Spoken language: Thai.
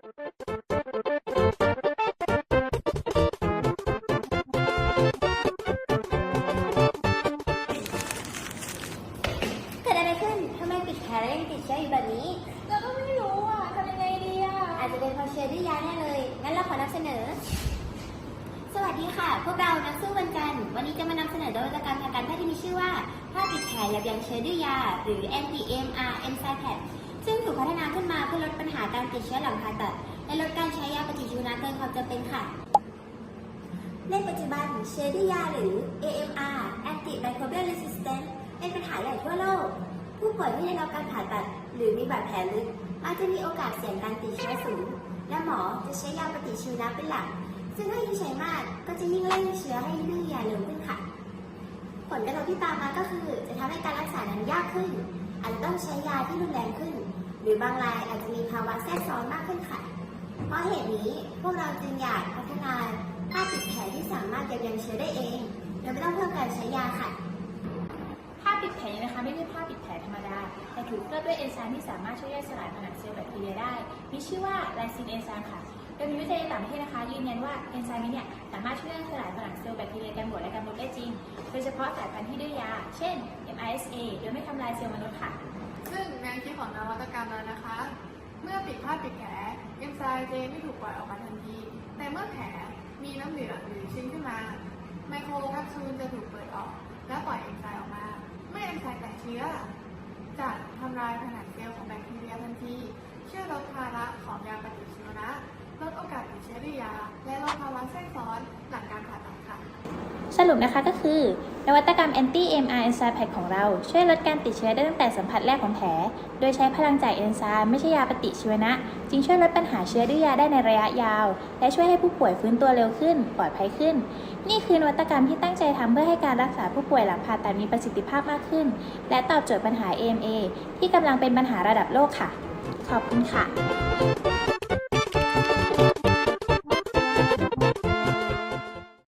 เกิดอะไรขึ้นทำไมปิดแผลแล้วยังติดเชื้ออยู่แบบนี้ เราก็ไม่รู้อะทำยังไงดีอะอาจจะเป็นเพราะเชื้อดื้อยาแน่เลย งั้นเราขอนำเสนอ สวัสดีค่ะ พวกเรานักสู้วันจันทร์วันนี้จะมานำเสนอนวัตกรรมทางการแพทย์ที่มีชื่อว่าผ้าปิดแผลยับยั้งเชื้อดื้อยา หรือ NPMR Enzyme Pad ซึ่งถูกาการติดเชื้อหลังผ่าตัด และลดการใช้ยาปฏิชีวนะเกินความจำเป็นค่ะ ในปัจจุบันเชื้อดื้อยาหรือ AMR Antimicrobial Resistance เป็นปัญหาใหญ่ทั่วโลก ผู้ป่วยที่ได้รับการผ่าตัด หรือมีบาดแผลลึกอาจจะมีโอกาสเสี่ยงการติดเชื้อสูง และหมอจะใช้ยาปฏิชีวนะเป็นหลัก ซึ่งถ้ายิ่งใช้มากก็จะยิ่งเร่งเชื้อให้ดื้อยาเร็วขึ้นค่ะ ผลกระทบที่ตามมาก็คือ จะทำให้การรักษานั้นยากขึ้นอาจจะต้องใช้ยาที่รุนแรงขึ้น หรือบางรายอาจจะมีภาวะแทรกซ้อนมากขึ้นค่ะ เพราะเหตุนี้พวกเราจึงอยากพัฒนาผ้าปิดแผลที่สามารถยับยั้งเชื้อได้เองโดยไม่ต้องเพิ่มการใช้ยาค่ะ ผ้าปิดแผลนะคะไม่ใช่ผ้าปิดแผลธรรมดา แต่ถูกเคลือบด้วยเอนไซม์ที่สามารถช่วยย่อยสลายผนังเซลล์แบคทีเรียได้ มีชื่อว่าไลซินเอนไซม์ค่ะโดยมีวิจัยต่างประเทศนะคะยืนยันว่าเอนไซม์นี้เนี่ยามารถช่วยย่อยสลายผนังเซลล์แบคทีเรียกันบดและกันบดได้จริง โดยเฉพาะสายพันธุ์ที่ดื้อยา เช่น MISA โดยไม่ทำลายเซลล์มนุษย์ค่ะ ซึ่งแนวคิดของนวัตกรรมแล้วนะคะ เมื่อปิดผ้าปิดแผลเอนไซม์เจไม่ถูกปล่อยออกมาทันที แต่เมื่อแผลมีน้ำเหลืองหรือชิ้นขึ้นมา ไมโครแคปซูลจะถูกเปิดออก และปล่อยเอนไซม์ออกมา เมื่อเอนไซม์แตกเชื้อจะทำลายผนังเซลล์ของแบคทีเรียทันทีช่วยลดภาระของ ยา และลดภาวะแทรกซ้อนหลังการผ่าตัดค่ะ สรุปนะคะก็คือ นวัตกรรม Anti MR Enzyme Pad ของเราช่วยลดการติดเชื้อได้ตั้งแต่สัมผัสแรกของแผล โดยใช้พลังจากเอนไซม์ไม่ใช่ยาปฏิชีวนะ จึงช่วยลดปัญหาเชื้อดื้อยาได้ในระยะยาว และช่วยให้ผู้ป่วยฟื้นตัวเร็วขึ้น ปลอดภัยขึ้น นี่คือนวัตกรรมที่ตั้งใจทำเพื่อให้การรักษาผู้ป่วยหลังผ่าตัดมีประสิทธิภาพมากขึ้น และตอบโจทย์ปัญหา AMA ที่กำลังเป็นปัญหาระดับโลกค่ะ ขอบคุณค่ะ